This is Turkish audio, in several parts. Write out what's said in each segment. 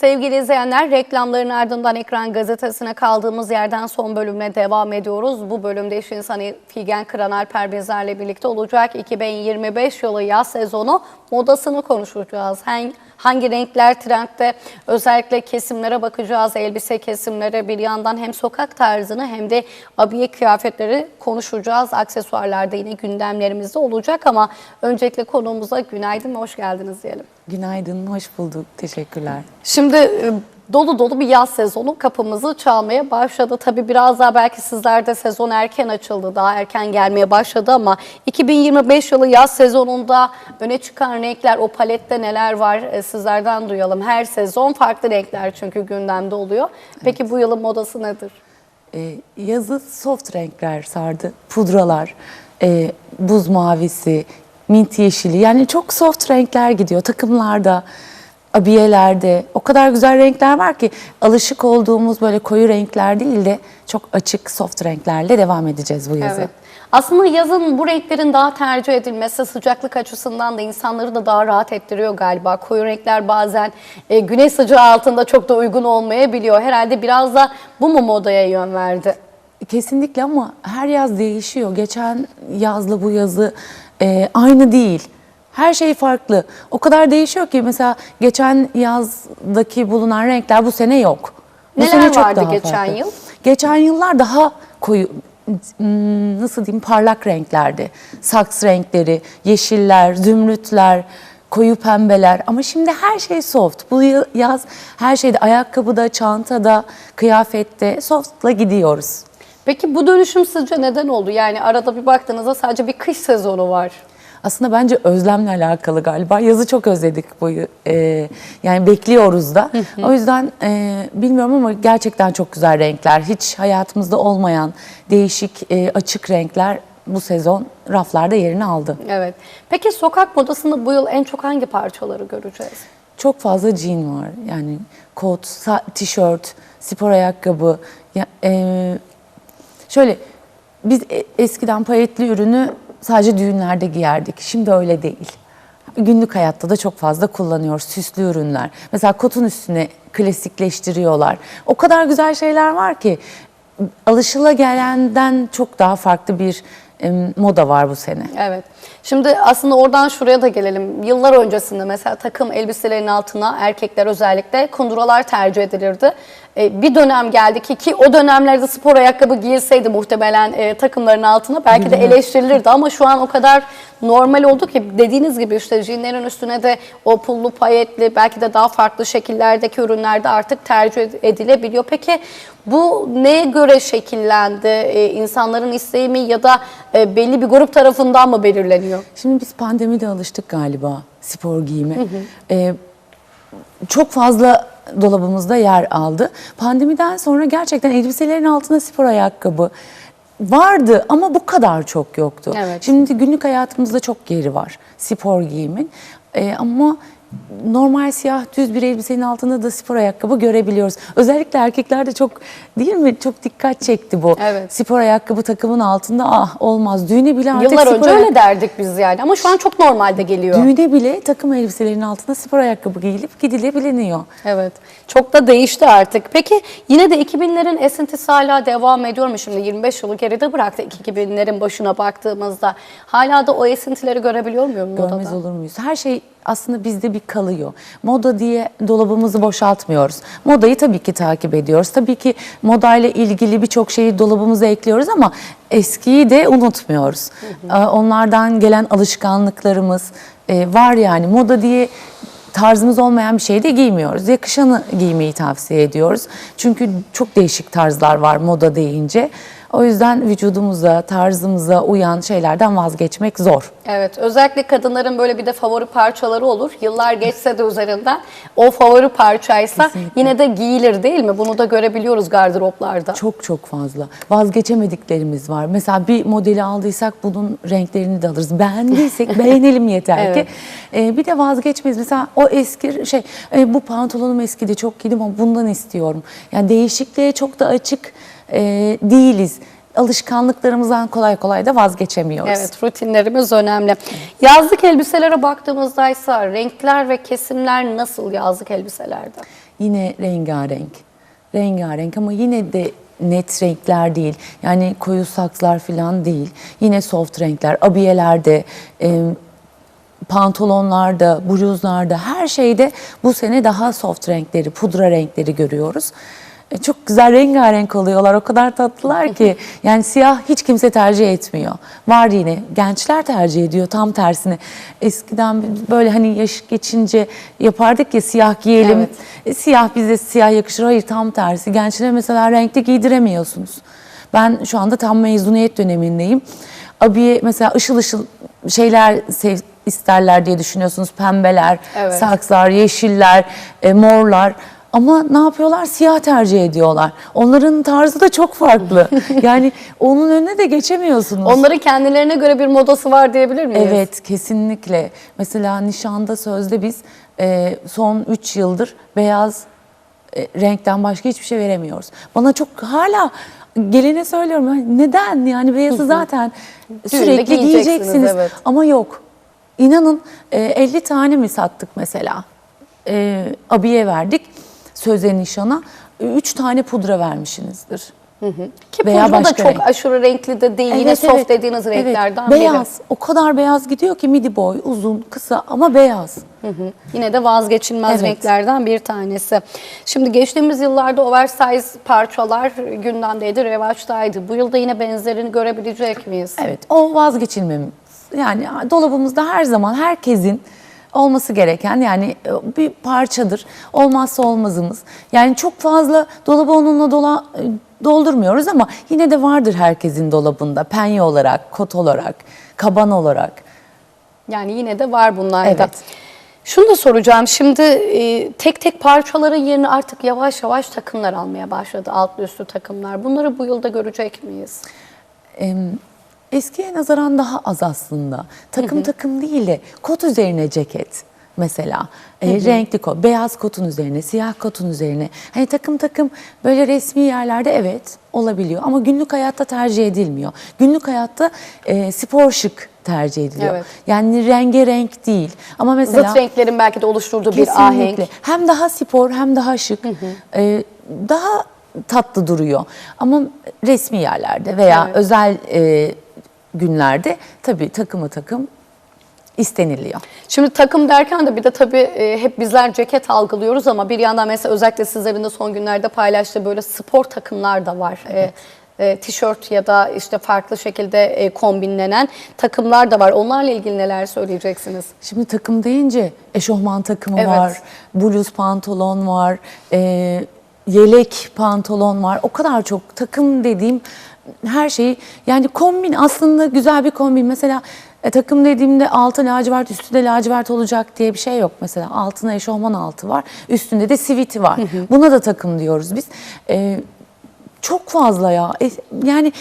Sevgili izleyenler reklamların ardından Ekran Gazetesi'ne kaldığımız yerden son bölümüne devam ediyoruz. Bu bölümde iş insanı Figen Kıran Alper bizlerle birlikte olacak. 2025 yılı yaz sezonu modasını konuşacağız. Hangi, hangi renkler trendde özellikle kesimlere bakacağız. Elbise kesimlere bir yandan hem sokak tarzını hem de abiye kıyafetleri konuşacağız. Aksesuarlarda yine gündemlerimizde olacak ama öncelikle konuğumuza günaydın ve hoş geldiniz diyelim. Günaydın, hoş bulduk. Teşekkürler. Şimdi e, dolu dolu bir yaz sezonu kapımızı çalmaya başladı. Tabii biraz daha belki sizlerde sezon erken açıldı, daha erken gelmeye başladı ama 2025 yılı yaz sezonunda öne çıkan renkler, o palette neler var e, sizlerden duyalım. Her sezon farklı renkler çünkü gündemde oluyor. Peki bu yılın modası nedir? Ee, yazı soft renkler sardı. Pudralar, e, buz mavisi, mint yeşili. Yani çok soft renkler gidiyor takımlarda, abiyelerde. O kadar güzel renkler var ki alışık olduğumuz böyle koyu renkler değil de çok açık soft renklerle devam edeceğiz bu yazı. Evet. Aslında yazın bu renklerin daha tercih edilmesi sıcaklık açısından da insanları da daha rahat ettiriyor galiba. Koyu renkler bazen e, güneş sıcağı altında çok da uygun olmayabiliyor. Herhalde biraz da bu mu modaya yön verdi? Kesinlikle ama her yaz değişiyor. Geçen yazla bu yazı e, aynı değil. Her şey farklı. O kadar değişiyor ki mesela geçen yazdaki bulunan renkler bu sene yok. Bu Neler sene çok vardı daha geçen farklı. yıl? Geçen yıllar daha koyu hmm, nasıl diyeyim parlak renklerdi. Saks renkleri, yeşiller, zümrütler, koyu pembeler ama şimdi her şey soft. Bu yaz her şeyde ayakkabıda, çantada, kıyafette softla gidiyoruz. Peki bu dönüşüm sizce neden oldu? Yani arada bir baktığınızda sadece bir kış sezonu var. Aslında bence özlemle alakalı galiba. Yazı çok özledik bu. Ee, yani bekliyoruz da. o yüzden e, bilmiyorum ama gerçekten çok güzel renkler. Hiç hayatımızda olmayan değişik e, açık renkler bu sezon raflarda yerini aldı. Evet. Peki sokak modasında bu yıl en çok hangi parçaları göreceğiz? Çok fazla jean var. Yani kot, tişört, spor ayakkabı. Ya, e, şöyle biz e- eskiden payetli ürünü sadece düğünlerde giyerdik. Şimdi öyle değil. Günlük hayatta da çok fazla kullanıyoruz süslü ürünler. Mesela kotun üstüne klasikleştiriyorlar. O kadar güzel şeyler var ki alışılagelenden çok daha farklı bir moda var bu sene. Evet. Şimdi aslında oradan şuraya da gelelim. Yıllar öncesinde mesela takım elbiselerin altına erkekler özellikle kunduralar tercih edilirdi. Ee, bir dönem geldi ki ki o dönemlerde spor ayakkabı giyilseydi muhtemelen e, takımların altına belki de eleştirilirdi ama şu an o kadar normal oldu ki dediğiniz gibi işte jeanlerin üstüne de o pullu payetli belki de daha farklı şekillerdeki ürünlerde artık tercih ed- edilebiliyor. Peki bu neye göre şekillendi? Ee, insanların isteği mi ya da e, belli bir grup tarafından mı belirleniyor? Şimdi biz pandemide alıştık galiba spor giyime. Ee, çok fazla dolabımızda yer aldı. Pandemiden sonra gerçekten elbiselerin altına spor ayakkabı vardı ama bu kadar çok yoktu. Evet. Şimdi günlük hayatımızda çok geri var spor giyimin. Ee, ama normal siyah düz bir elbisenin altında da spor ayakkabı görebiliyoruz. Özellikle erkeklerde çok değil mi? Çok dikkat çekti bu. Evet. Spor ayakkabı takımın altında ah olmaz. Düğüne bile artık Yıllar spor önce öyle derdik biz yani ama şu an çok normalde geliyor. Düğüne bile takım elbiselerin altına spor ayakkabı giyilip gidilebiliniyor. Evet. Çok da değişti artık. Peki yine de 2000'lerin esintisi hala devam ediyor mu? Şimdi 25 yılı geride bıraktık 2000'lerin başına baktığımızda. Hala da o esintileri görebiliyor muyum Görmez modada? olur muyuz? Her şey aslında bizde bir kalıyor. Moda diye dolabımızı boşaltmıyoruz. Modayı tabii ki takip ediyoruz. Tabii ki modayla ilgili birçok şeyi dolabımıza ekliyoruz ama eskiyi de unutmuyoruz. Ee, Onlardan gelen alışkanlıklarımız e, var yani. Moda diye tarzımız olmayan bir şey de giymiyoruz. Yakışanı giymeyi tavsiye ediyoruz. Çünkü çok değişik tarzlar var moda deyince. O yüzden vücudumuza, tarzımıza uyan şeylerden vazgeçmek zor. Evet. Özellikle kadınların böyle bir de favori parçaları olur. Yıllar geçse de üzerinden o favori parçaysa Kesinlikle. yine de giyilir değil mi? Bunu da görebiliyoruz gardıroplarda. Çok çok fazla. Vazgeçemediklerimiz var. Mesela bir modeli aldıysak bunun renklerini de alırız. Beğendiysek beğenelim yeter Evet. ki. Ee, bir de vazgeçmeyiz. Mesela o eski şey e, bu pantolonum eskidi çok giydim ama bundan istiyorum. Yani değişikliğe çok da açık e, değiliz. alışkanlıklarımızdan kolay kolay da vazgeçemiyoruz. Evet, rutinlerimiz önemli. Yazlık elbiselere baktığımızda ise renkler ve kesimler nasıl yazlık elbiselerde? Yine rengarenk. Rengarenk ama yine de net renkler değil. Yani koyu sakslar falan değil. Yine soft renkler. Abiyelerde, e, pantolonlarda, bluzlarda her şeyde bu sene daha soft renkleri, pudra renkleri görüyoruz. E, Çok güzel rengarenk oluyorlar. O kadar tatlılar ki. Yani siyah hiç kimse tercih etmiyor. Var yine. Gençler tercih ediyor tam tersine. Eskiden böyle hani yaş geçince yapardık ya siyah giyelim. Evet. E, Siyah bize siyah yakışır. Hayır tam tersi. Gençlere mesela renkli giydiremiyorsunuz. Ben şu anda tam mezuniyet dönemindeyim. Abiye mesela ışıl ışıl şeyler sev, isterler diye düşünüyorsunuz. Pembeler, Evet. sakslar, yeşiller, e, morlar. Ama ne yapıyorlar? Siyah tercih ediyorlar. Onların tarzı da çok farklı. yani onun önüne de geçemiyorsunuz. Onların kendilerine göre bir modası var diyebilir miyiz? Evet kesinlikle. Mesela nişanda sözde biz e, son 3 yıldır beyaz e, renkten başka hiçbir şey veremiyoruz. Bana çok hala gelene söylüyorum "Ya neden yani beyazı zaten sürekli giyeceksiniz, giyeceksiniz evet. ama yok. İnanın e, 50 tane mi sattık mesela? E, abiye verdik sözde nişana. 3 tane pudra vermişsinizdir. Ki Veya pudra da başka çok renk. aşırı renkli de değil. Yine Evet, soft evet. dediğiniz Evet. renklerden Beyaz. O kadar beyaz gidiyor ki midi boy, uzun, kısa ama beyaz. biri. Hı hı. Yine de vazgeçilmez Evet. renklerden bir tanesi. Şimdi geçtiğimiz yıllarda oversize parçalar gündemdeydi, revaçtaydı. Bu yılda yine benzerini görebilecek miyiz? Evet, o vazgeçilmemiz. Yani dolabımızda her zaman herkesin olması gereken yani e, bir parçadır. Olmazsa olmazımız. Yani çok fazla dolabı onunla dola, e, doldurmuyoruz ama yine de vardır herkesin dolabında. Penye olarak, kot olarak, kaban olarak. Yani yine de var bunlarda. Evet. Şunu da soracağım. Şimdi e, tek tek parçaların yerini artık yavaş yavaş takımlar almaya başladı. Altlı üstü takımlar. Bunları bu yılda görecek miyiz? Em, Eskiye nazaran daha az aslında. Takım takım değil de kot üzerine ceket mesela. E, renkli kot, beyaz kotun üzerine, siyah kotun üzerine. Hani takım takım böyle resmi yerlerde evet olabiliyor ama günlük hayatta tercih edilmiyor. Günlük hayatta e, spor şık tercih ediliyor. Evet. Yani rengarenk değil. Ama mesela Zıt renklerin belki de oluşturduğu bir Kesinlikle. ahenk. Hem daha spor hem daha şık. Ee, daha tatlı duruyor. Ama resmi yerlerde veya Evet. özel e, günlerde tabii takımı takım isteniliyor. Şimdi takım derken de bir de tabii e, hep bizler ceket algılıyoruz ama bir yandan mesela özellikle sizlerin de son günlerde paylaştığı böyle spor takımlar da var. E, e, tişört ya da işte farklı şekilde e, kombinlenen takımlar da var. Onlarla ilgili neler söyleyeceksiniz? Şimdi takım deyince eşofman takımı Evet. var, bluz pantolon var, e, yelek pantolon var. O kadar çok takım dediğim her şeyi yani kombin aslında güzel bir kombin. Mesela e, takım dediğimde altı lacivert üstü de lacivert olacak diye bir şey yok. Mesela altına eşofman altı var, üstünde de siviti var. Buna da takım diyoruz biz. E, çok fazla ya. E, yani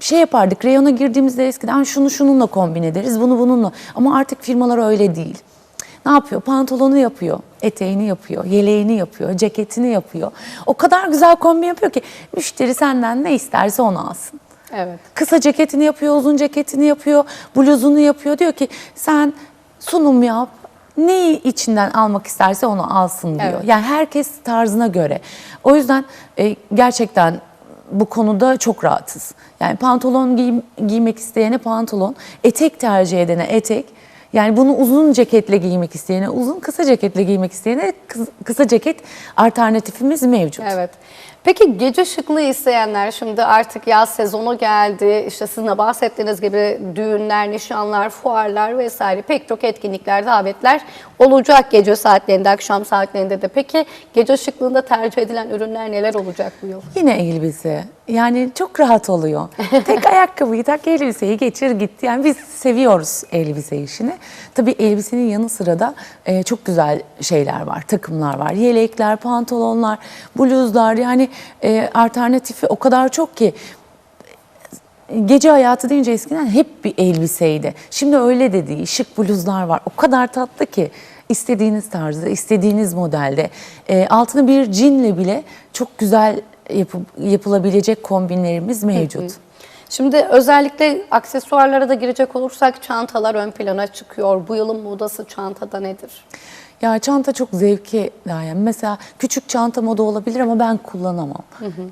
şey yapardık reyona girdiğimizde eskiden şunu şununla kombin ederiz bunu bununla ama artık firmalar öyle değil. Ne yapıyor? Pantolonu yapıyor, eteğini yapıyor, yeleğini yapıyor, ceketini yapıyor. O kadar güzel kombin yapıyor ki müşteri senden ne isterse onu alsın. Evet. Kısa ceketini yapıyor, uzun ceketini yapıyor, bluzunu yapıyor. Diyor ki sen sunum yap, neyi içinden almak isterse onu alsın diyor. Evet. Yani herkes tarzına göre. O yüzden e, gerçekten bu konuda çok rahatız. Yani pantolon giy- giymek isteyene pantolon, etek tercih edene etek. Yani bunu uzun ceketle giymek isteyene uzun, kısa ceketle giymek isteyene kıs- kısa ceket alternatifimiz mevcut. Evet. Peki gece şıklığı isteyenler şimdi artık yaz sezonu geldi. İşte sizin de bahsettiğiniz gibi düğünler, nişanlar, fuarlar vesaire pek çok etkinlikler, davetler olacak gece saatlerinde, akşam saatlerinde de. Peki gece şıklığında tercih edilen ürünler neler olacak bu yıl? Yine elbise. Yani çok rahat oluyor. Tek ayakkabıyı tak elbiseyi geçir git. Yani biz seviyoruz elbise işini. Tabii elbisenin yanı sıra da e, çok güzel şeyler var. Takımlar var. Yelekler, pantolonlar, bluzlar yani e, alternatifi o kadar çok ki gece hayatı deyince eskiden hep bir elbiseydi. Şimdi öyle de değil. Şık bluzlar var. O kadar tatlı ki istediğiniz tarzda, istediğiniz modelde. E, altına bir cinle bile çok güzel yapı- yapılabilecek kombinlerimiz mevcut. Şimdi özellikle aksesuarlara da girecek olursak çantalar ön plana çıkıyor. Bu yılın modası çantada nedir? Ya çanta çok zevki dayan. Mesela küçük çanta moda olabilir ama ben kullanamam.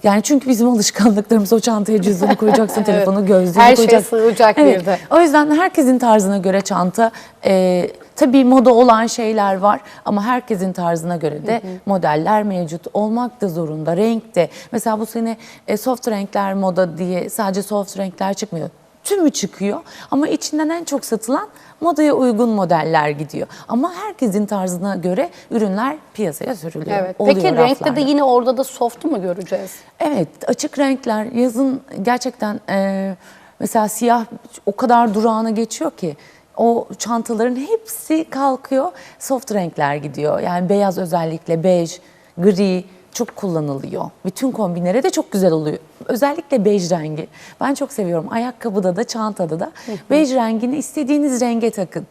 Yani çünkü bizim alışkanlıklarımız o çantaya cüzdanı koyacaksın, telefonu, gözlüğünü Her şeye koyacaksın. sığacak evet. bir de. O yüzden herkesin tarzına göre çanta e, tabii moda olan şeyler var ama herkesin tarzına göre de modeller mevcut olmak da zorunda. Renk de mesela bu sene e, soft renkler moda diye sadece soft renkler çıkmıyor. Tümü çıkıyor ama içinden en çok satılan modaya uygun modeller gidiyor. Ama herkesin tarzına göre ürünler piyasaya sürülüyor. Evet. oluyor Peki renkte raflarda. de yine orada da soft'u mu göreceğiz? Evet, açık renkler yazın gerçekten e, mesela siyah o kadar durağına geçiyor ki o çantaların hepsi kalkıyor, soft renkler gidiyor. Yani beyaz özellikle bej, gri çok kullanılıyor. Bütün kombinlere de çok güzel oluyor. Özellikle bej rengi. Ben çok seviyorum. Ayakkabıda da, çantada da bej rengini istediğiniz renge takın.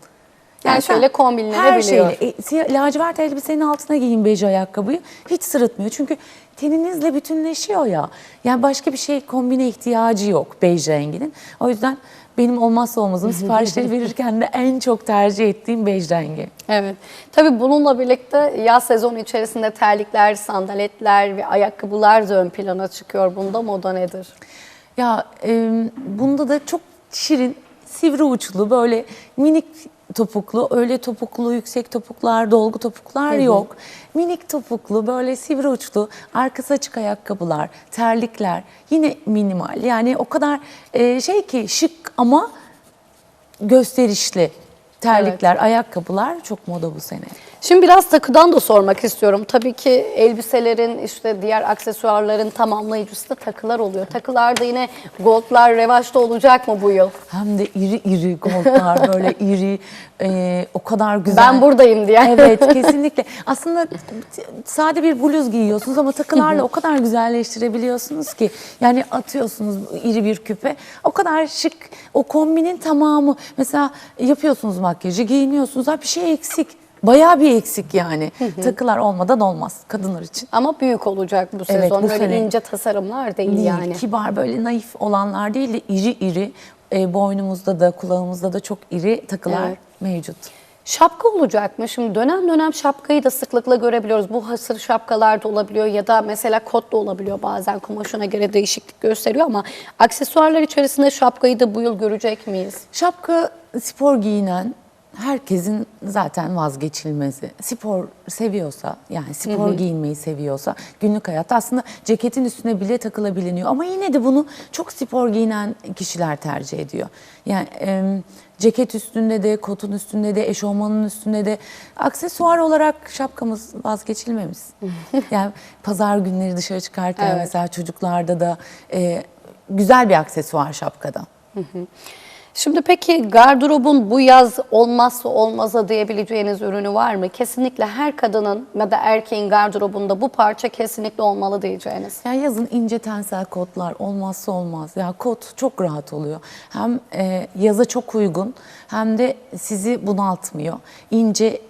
Her sen şeyle kombinlenebiliyor. Her şeyle. E, siyah- lacivert elbisenin altına giyin bej ayakkabıyı. Hiç sırıtmıyor. Çünkü teninizle bütünleşiyor ya. Yani başka bir şey kombine ihtiyacı yok bej renginin. O yüzden benim olmazsa olmazım siparişleri verirken de en çok tercih ettiğim bej rengi. Evet. Tabii bununla birlikte yaz sezonu içerisinde terlikler, sandaletler ve ayakkabılar da ön plana çıkıyor. Bunda moda nedir? Ya e, bunda da çok şirin, sivri uçlu böyle minik topuklu, öyle topuklu, yüksek topuklar, dolgu topuklar yok. Minik topuklu, böyle sivri uçlu, arkası açık ayakkabılar, terlikler yine minimal. Yani o kadar e, şey ki şık ama gösterişli terlikler, ayakkabılar çok moda bu sene. Şimdi biraz takıdan da sormak istiyorum. Tabii ki elbiselerin işte diğer aksesuarların tamamlayıcısı da takılar oluyor. Takılarda yine goldlar revaçta olacak mı bu yıl? Hem de iri iri goldlar böyle iri e, o kadar güzel. Ben buradayım diye. Evet kesinlikle. Aslında sade bir bluz giyiyorsunuz ama takılarla o kadar güzelleştirebiliyorsunuz ki. Yani atıyorsunuz iri bir küpe. O kadar şık. O kombinin tamamı. Mesela yapıyorsunuz makyajı, giyiniyorsunuz. Ha bir şey eksik. Bayağı bir eksik yani. Takılar olmadan olmaz kadınlar için. Ama büyük olacak bu sezon. Evet, bu Böyle sene. ince tasarımlar değil, Değil, yani. kibar böyle naif olanlar değil de iri iri e, boynumuzda da kulağımızda da çok iri takılar Evet. mevcut. Şapka olacak mı? Şimdi dönem dönem şapkayı da sıklıkla görebiliyoruz. Bu hasır şapkalar da olabiliyor ya da mesela kot da olabiliyor bazen kumaşına göre değişiklik gösteriyor ama aksesuarlar içerisinde şapkayı da bu yıl görecek miyiz? Şapka spor giyinen herkesin zaten vazgeçilmezi. Spor seviyorsa yani spor giyinmeyi seviyorsa günlük hayatta aslında ceketin üstüne bile takılabiliniyor. Ama yine de bunu çok spor giyinen kişiler tercih ediyor. Yani em, ceket üstünde de, kotun üstünde de, eşofmanın üstünde de aksesuar olarak şapkamız vazgeçilmemiz. yani pazar günleri dışarı çıkarken Evet. mesela çocuklarda da e, güzel bir aksesuar şapkada. Şimdi peki gardırobun bu yaz olmazsa olmaza diyebileceğiniz ürünü var mı? Kesinlikle her kadının ya da erkeğin gardırobunda bu parça kesinlikle olmalı diyeceğiniz. Ya yazın ince tensel kotlar olmazsa olmaz. Ya kot çok rahat oluyor. Hem e, yaza çok uygun hem de sizi bunaltmıyor. İnce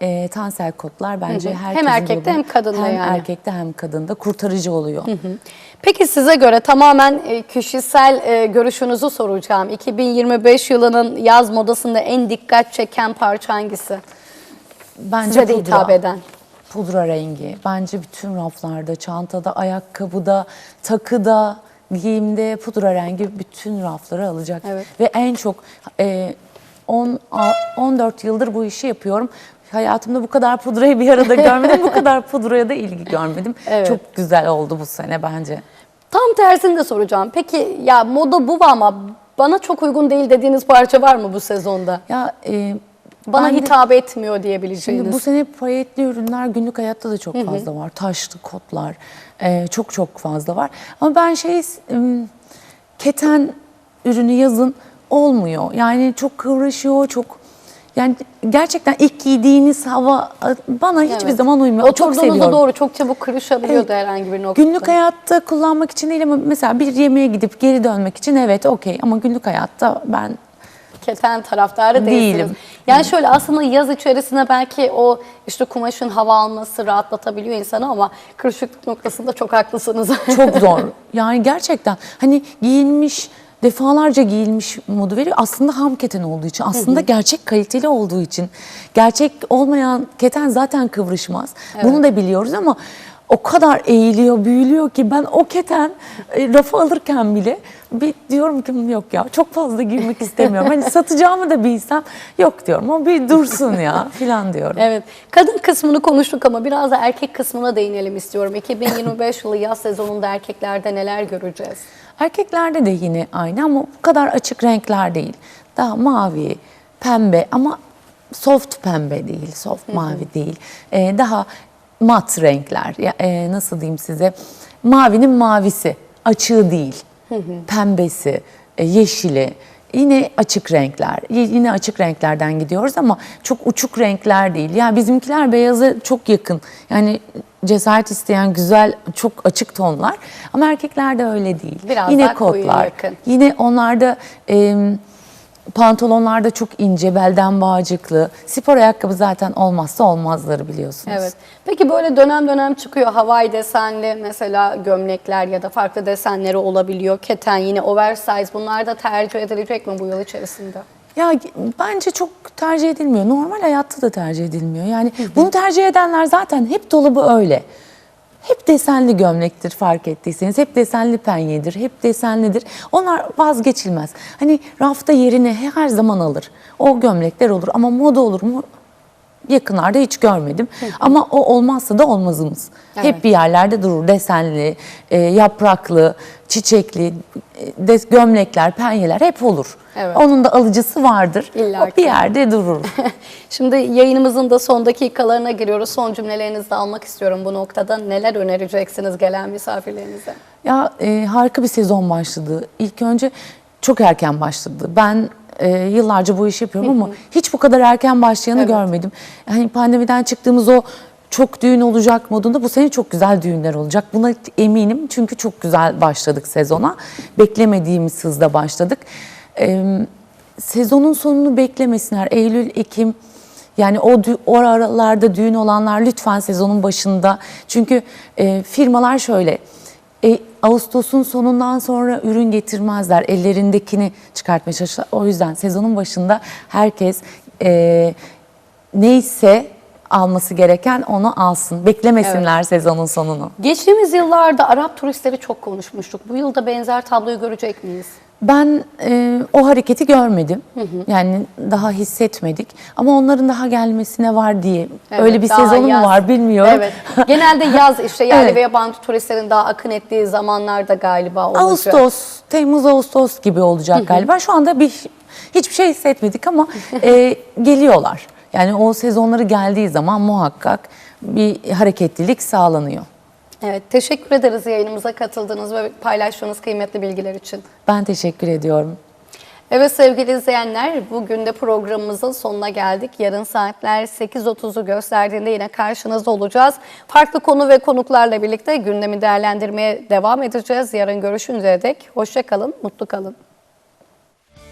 e, tensel kotlar bence Hem herkesin erkekte dolabı- hem kadında hem yani. erkekte hem kadında kurtarıcı oluyor. Peki size göre tamamen e, kişisel e, görüşünüzü soracağım. 2025 yılının yaz modasında en dikkat çeken parça hangisi? Bence Size de pudra. hitap eden. Pudra rengi. Bence bütün raflarda, çantada, ayakkabıda, takıda, giyimde pudra rengi bütün rafları alacak. Evet. Ve en çok e, 10 a- 14 yıldır bu işi yapıyorum. Hayatımda bu kadar pudrayı bir arada görmedim. bu kadar pudraya da ilgi görmedim. Evet. Çok güzel oldu bu sene bence. Tam tersini de soracağım. Peki ya moda bu ama bana çok uygun değil dediğiniz parça var mı bu sezonda? Ya e, Bana ben de- hitap etmiyor diyebileceğiniz. Şimdi bu sene payetli ürünler günlük hayatta da çok fazla var. Taşlı kotlar e, çok çok fazla var. Ama ben şey em, keten ürünü yazın olmuyor. Yani çok kıvraşıyor, çok yani gerçekten ilk giydiğiniz hava bana hiçbir Evet. zaman uymuyor. Çok Oturduğunuzda seviyorum. doğru çok çabuk kırışabiliyordu herhangi bir noktada. Günlük hayatta kullanmak için değil ama mesela bir yemeğe gidip geri dönmek için evet okey ama günlük hayatta ben keten taraftarı değilsiniz. Değilim. Yani şöyle aslında yaz içerisinde belki o işte kumaşın hava alması rahatlatabiliyor insanı ama kırışıklık noktasında çok haklısınız. çok zor. Yani gerçekten hani giyinmiş defalarca giyilmiş modu veriyor. Aslında ham keten olduğu için, aslında gerçek kaliteli olduğu için. Gerçek olmayan keten zaten kıvrışmaz. Bunu da biliyoruz ama o kadar eğiliyor, büyülüyor ki ben o keten e, rafa alırken bile bir diyorum ki yok ya çok fazla giymek istemiyorum. Hani satacağımı da bilsem yok diyorum o bir dursun ya filan diyorum. Evet. Kadın kısmını konuştuk ama biraz da erkek kısmına değinelim istiyorum. 2025 yılı yaz sezonunda erkeklerde neler göreceğiz? Erkeklerde de yine aynı ama bu kadar açık renkler değil. Daha mavi, pembe ama soft pembe değil, soft mavi değil. Ee, daha mat renkler. Ya, e, nasıl diyeyim size? Mavinin mavisi, açığı değil. Pembesi, e, yeşili. Yine açık renkler. Yine açık renklerden gidiyoruz ama çok uçuk renkler değil. Yani bizimkiler beyaza çok yakın. Yani cesaret isteyen güzel, çok açık tonlar. Ama erkeklerde öyle değil. Biraz Yine daha koyu kotlar. yakın. Yine onlarda e, pantolonlarda çok ince, belden bağcıklı. Spor ayakkabı zaten olmazsa olmazları biliyorsunuz. Evet. Peki böyle dönem dönem çıkıyor Hawaii desenli mesela gömlekler ya da farklı desenleri olabiliyor. Keten yine oversize bunlar da tercih edilecek mi bu yıl içerisinde? Ya bence çok tercih edilmiyor. Normal hayatta da tercih edilmiyor. Yani bunu tercih edenler zaten hep dolabı öyle. Hep desenli gömlektir fark ettiyseniz. Hep desenli penyedir, hep desenlidir. Onlar vazgeçilmez. Hani rafta yerini her zaman alır. O gömlekler olur ama moda olur mu? Yakınlarda hiç görmedim. Ama o olmazsa da olmazımız. Evet. Hep bir yerlerde durur. Desenli, e, yapraklı, çiçekli, e, de, gömlekler, penyeler hep olur. Evet. Onun da alıcısı vardır. İlla bir yerde durur. Şimdi yayınımızın da son dakikalarına giriyoruz. Son cümlelerinizi de almak istiyorum bu noktada. Neler önereceksiniz gelen misafirlerinize? ya e, harika bir sezon başladı. İlk önce çok erken başladı. Ben e, yıllarca bu işi yapıyorum ama hiç bu kadar erken başlayanı Evet. görmedim. Hani pandemiden çıktığımız o çok düğün olacak modunda bu sene çok güzel düğünler olacak. Buna eminim çünkü çok güzel başladık sezona. Beklemediğimiz hızda başladık. E, sezonun sonunu beklemesinler. Eylül, Ekim yani o, o aralarda düğün olanlar lütfen sezonun başında. Çünkü e, firmalar şöyle. Ağustos'un sonundan sonra ürün getirmezler. Ellerindekini çıkartmaya çalışırlar. O yüzden sezonun başında herkes e, neyse alması gereken onu alsın. Beklemesinler sezonun sonunu. Geçtiğimiz yıllarda Arap turistleri çok konuşmuştuk. Bu yılda benzer tabloyu görecek miyiz? Ben e, o hareketi görmedim. Yani daha hissetmedik. Ama onların daha gelmesine var diye. Evet, Öyle bir sezonu yaz. mu var bilmiyorum. Evet. Genelde yaz işte yerli Evet. ve yabancı turistlerin daha akın ettiği zamanlarda galiba olacak. Ağustos, Temmuz Ağustos gibi olacak galiba. Şu anda bir hiçbir şey hissetmedik ama e, geliyorlar. Yani o sezonları geldiği zaman muhakkak bir hareketlilik sağlanıyor. Evet, teşekkür ederiz yayınımıza katıldığınız ve paylaştığınız kıymetli bilgiler için. Ben teşekkür ediyorum. Evet sevgili izleyenler, bugün de programımızın sonuna geldik. Yarın saatler 8.30'u gösterdiğinde yine karşınızda olacağız. Farklı konu ve konuklarla birlikte gündemi değerlendirmeye devam edeceğiz. Yarın görüşünceye dek hoşça kalın, mutlu kalın.